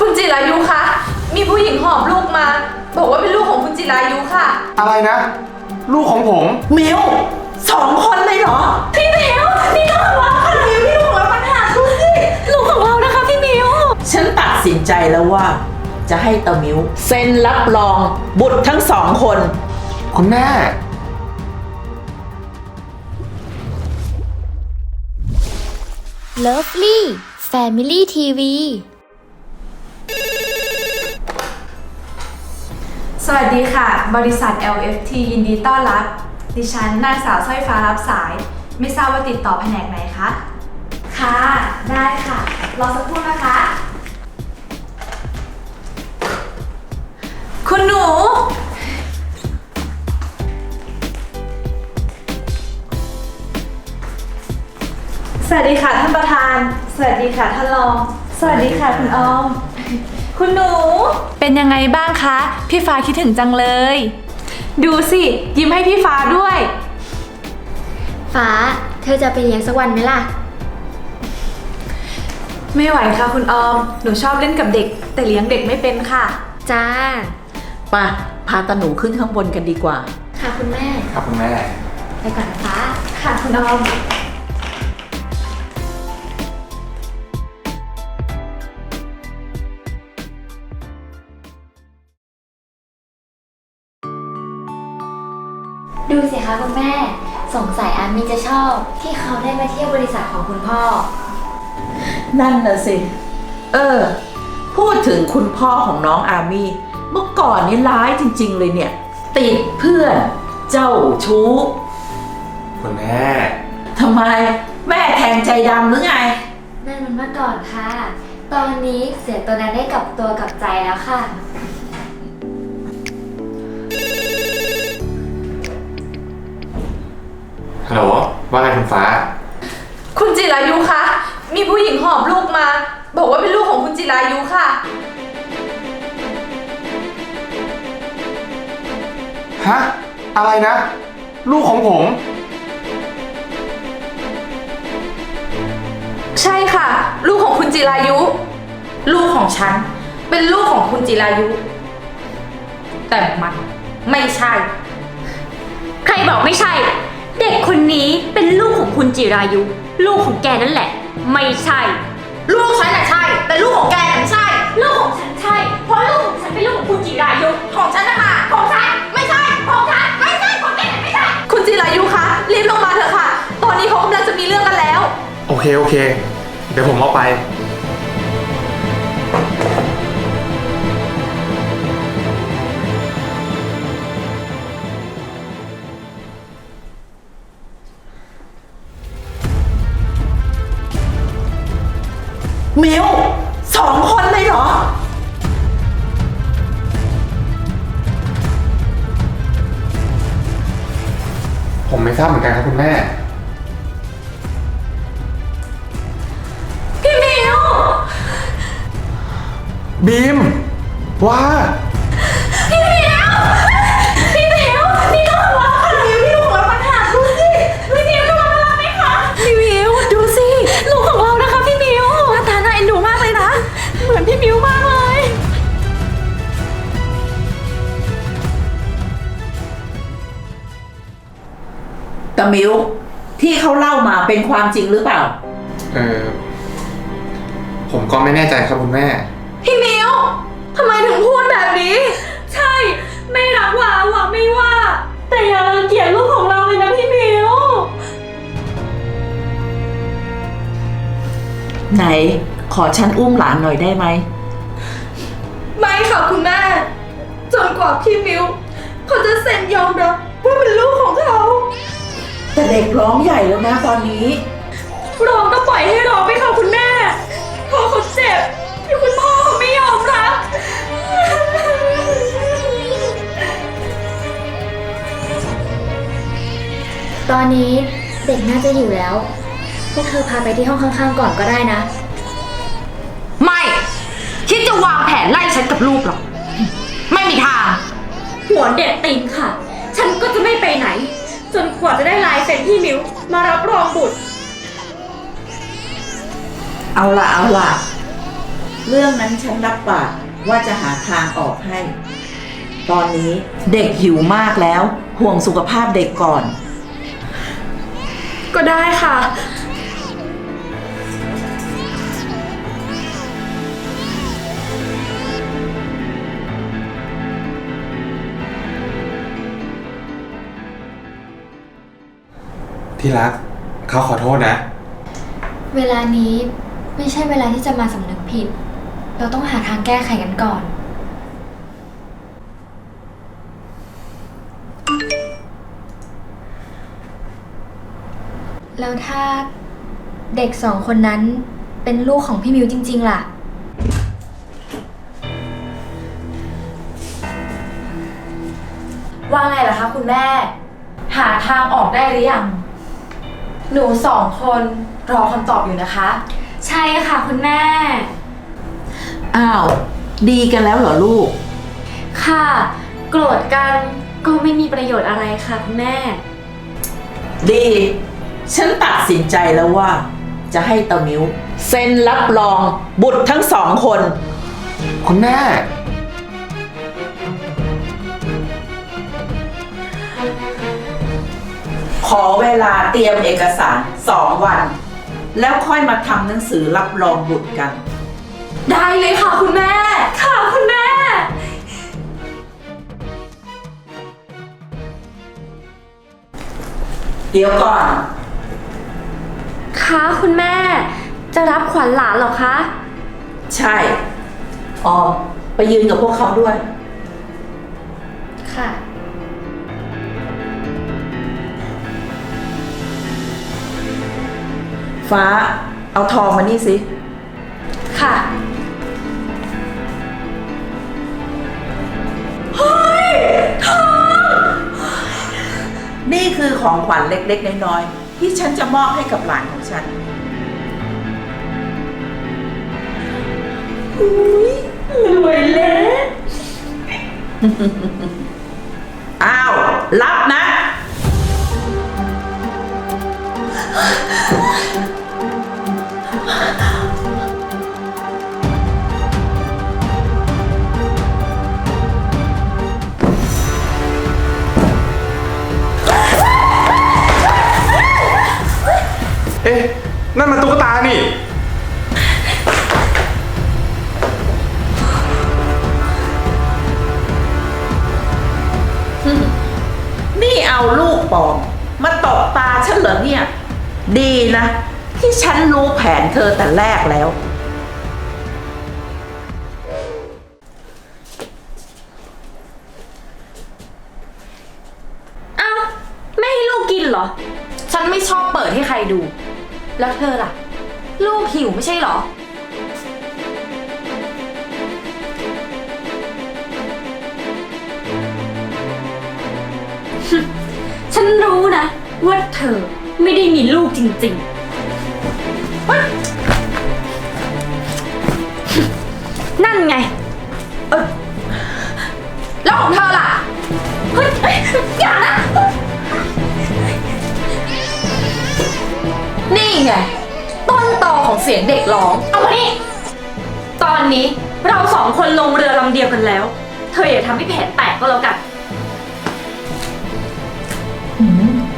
คุณจิรายุคะ มีผู้หญิงหอบลูกมา บอกว่าเป็นลูกของคุณจิรายุค่ะ อะไรนะ ลูกของผม มิวสองคนเลยเหรอ พี่มิวนี่ลูกของเราค่ะมิวนี่ลูกของเราปัญหาดูสิลูกของเรานะคะพี่มิวฉันตัดสินใจแล้วว่า จะให้ตามิวเซ็นรับรองบุตรทั้งสองคน คุณแม่ Lovely Family TV สวัสดีค่ะ บริษัท LFT ยินดีต้อนรับ ดิฉันนางสาวสร้อยฟ้ารับสาย ไม่ทราบว่าติดต่อแผนกไหนคะ ค่ะ ได้ค่ะ รอสักครู่นะคะ คุณหนู สวัสดีค่ะท่านประธาน สวัสดีค่ะท่านรอง สวัสดีค่ะคุณออม คุณหนู เป็นยังไงบ้างคะ พี่ฟ้าคิดถึงจังเลย ดูสิ ยิ้มให้พี่ฟ้าด้วย ฟ้า เธอจะไปเลี้ยงสักวันไหมล่ะ ไม่ไหวค่ะคุณออม หนูชอบเล่นกับเด็ก แต่เลี้ยงเด็กไม่เป็นค่ะ จ้า ไป่ะพาตาหนูขึ้นข้างบนกันดีกว่า ค่ะคุณแม่ ครับคุณแม่ ไปก่อนนะฟ้า ค่ะคุณออม คะคุณแม่ สงสัยอามีจะชอบ ที่เขาได้มาเที่ยวบริษัทของคุณพ่อ นั่นน่ะสิ เออ พูดถึงคุณพ่อของน้องอามี่ เมื่อก่อนนี่ร้ายจริง ๆ เลยเนี่ย ติดเพื่อน เจ้าชู้คุณแม่ ทำไม แม่แทงใจดำหรือไง นั่นมันเมื่อก่อนค่ะ ตอนนี้เสียตัวนั้นได้กลับตัวกลับใจแล้วค่ะ ฮัลโหลว่าไงคุณฟ้า คุณจิรายุคะ มีผู้หญิงหอบลูกมา บอกว่าเป็นลูกของคุณจิรายุค่ะ ฮะ อะไรนะ ลูกของผม ใช่ค่ะ ลูกของคุณจิรายุ ลูกของฉัน เป็นลูกของคุณจิรายุ แต่มันไม่ใช่ ใครบอกไม่ใช่ เด็กคนนี้เป็นลูกของคุณจิรายุ ลูกของแกนั่นแหละ ไม่ใช่ ลูกฉันน่ะใช่ แต่ลูกของแกน่ะไม่ใช่ ลูกของฉันใช่ เพราะลูกของฉันเป็นลูกของคุณจิรายุ ของฉันน่ะค่ะของฉันไม่ใช่ ของฉันไม่ใช่ ของแกน่ะไม่ใช่ คุณจิรายุคะรีบลงมาเถอะค่ะ ตอนนี้เขากำลังจะมีเรื่องกันแล้ว โอเค โอเค เดี๋ยวผมเอาไป มิวสองคนเลยเหรอ ผมไม่ทราบเหมือนกันครับคุณแม่ พี่มิว บีมว่า ตามิวที่เขาเล่ามาเป็นความจริงหรือเปล่า เออผมก็ไม่แน่ใจครับคุณแม่ พี่มิวทำไมถึงพูดแบบนี้ ใช่ ไม่รักว่าว่าไม่ว่า แต่อย่ารังเกียจลูกของเราเลยนะพี่มิวไหน ขอฉันอุ้มหลานหน่อยได้ไหม ไม่ค่ะคุณแม่ จนกว่าพี่มิวเขาจะเซ็นยอมรับว่าเป็นลูกของเขา แต่เด็กร้องใหญ่แล้วนะตอนนี้ ร้องก็ปล่อยให้ร้องไปค่ะคุณแม่พ่อเขาเจ็บที่คุณพ่อเขาไม่ยอมรับ ตอนนี้เด็กน่าจะอยู่แล้ว พวกเธอพาไปที่ห้องข้างๆก่อนก็ได้นะ ไม่ คิดจะวางแผนไล่ฉันกับลูกหรอก ไม่มีทาง หัวเด็ดติงค่ะ ฉันก็จะไม่ไปไหน จนกว่าจะได้ลายเซ็นพี่มิวมารับรองบุตร เอาล่ะเอาล่ะเรื่องนั้นฉันรับปากว่าจะหาทางออกให้ ตอนนี้เด็กหิวมากแล้ว ห่วงสุขภาพเด็กก่อน ก็ได้ค่ะ ที่รักเขาขอโทษนะ เวลานี้ไม่ใช่เวลาที่จะมาสำนึกผิด เราต้องหาทางแก้ไขกันก่อน แล้วถ้าเด็กสองคนนั้นเป็นลูกของพี่มิวจริง ๆ ล่ะ ว่าไงล่ะคะคุณแม่ หาทางออกได้หรือยัง หนูสองคนรอคำตอบอยู่นะคะ ใช่ค่ะคุณแม่ อ้าว ดีกันแล้วเหรอลูก ค่ะ โกรธกันก็ไม่มีประโยชน์อะไรค่ะคุณแม่ ดี ฉันตัดสินใจแล้วว่า จะให้ตามิวเซ็นรับรองบุตรทั้งสองคน คุณแม่ ขอเวลาเตรียมเอกสารสองวัน แล้วค่อยมาทำหนังสือรับรองบุตรกัน ได้เลยค่ะคุณแม่ ค่ะคุณแม่ เดี๋ยวก่อน คะคุณแม่ จะรับขวัญหลานเหรอคะ ใช่ ออมไปยืนกับพวกเขาด้วย ฟ้าเอาทองมานี่สิ ค่ะนี่คือของขวัญเล็กๆ น้อยๆ ที่ฉันจะมอบให้กับหลานของฉันรวยเละอ้าว รับนะ เอ๊ะ นั่นมันตุ๊กตานี่ นี่เอาลูกปลอม มาตบตาฉันเหรอเนี่ย ดีนะ ที่ฉันรู้แผนเธอแต่แรกแล้ว อ้าวไม่ให้ลูกกินเหรอ ฉันไม่ชอบเปิดให้ใครดู แล้วเธอล่ะ ลูกหิวไม่ใช่เหรอ ฉันรู้นะ ว่าเธอไม่ได้มีลูกจริงๆนั่นไงแล้วของเธอล่ะ เฮ้ยเฮ้ยอย่านะ นี่ไง ต้นตอของเสียงเด็กร้อง เอามานี่ ตอนนี้เราสองคนลงเรือลำเดียวกันแล้ว เธออย่าทำให้แผนแตกก็แล้วกัน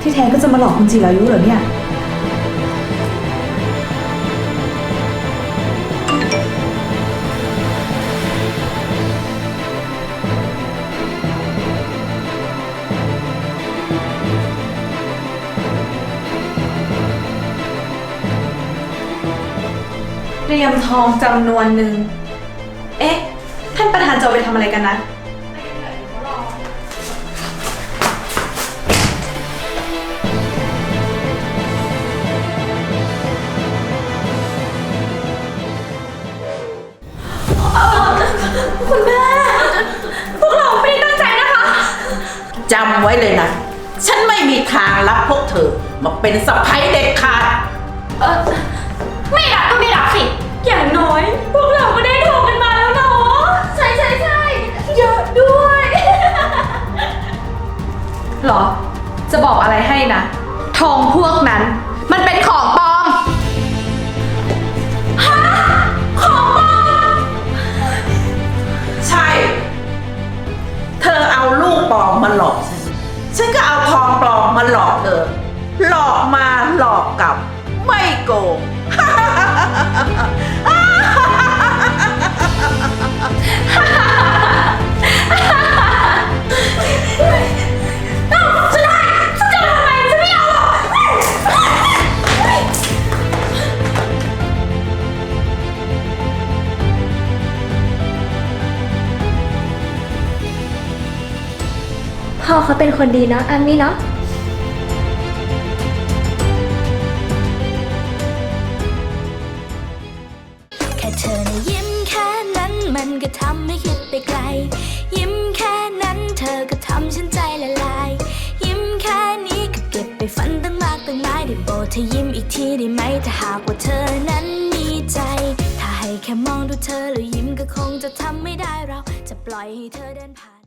ที่แท้ก็จะมาหลอกคุณจิรายุเหรอเนี่ย เตรียมทองจำนวนหนึ่ง เอ๊ะ ท่านประธานจะเอาไปทำอะไรกันนะ คุณแม่ พวกเราไม่ได้ตั้งใจนะคะ จำไว้เลยนะ ฉันไม่มีทางรับพวกเธอ มาเป็นสะพ้ยเด็ดขาด เออ หรอ จะบอกอะไรให้นะ ทองพวกนั้น มันเป็นของปลอม ฮะ ของปลอม ใช่ เธอเอาลูกปลอมมาหลอกฉัน ฉันก็เอาทองปลอมมาหลอกเธอ หลอกมาหลอกกลับ ไม่โกง ฮ่าฮ่าฮ่าฮ่าฮ่าฮ่าฮ่าฮ่าฮ่าฮ่า เขาเป็นคนดีเนาะอามี่เนาะแค่เธอนะยิ้มแค่นั้นมันก็ทำให้คิดไปไกล ยิ้มแค่นั้นเธอก็ทำฉันใจละลาย ยิ้มแค่นี้ก็เก็บไปฝันตั้งมากตั้งหลายได้โปรดเธอยิ้มอีกทีได้ไหมถ้าหากว่าเธอนั้นมีใจ ถ้าให้แค่มองดูเธอแล้วยิ้มก็คงจะทำไม่ได้เราจะปล่อยให้เธอเดินผ่าน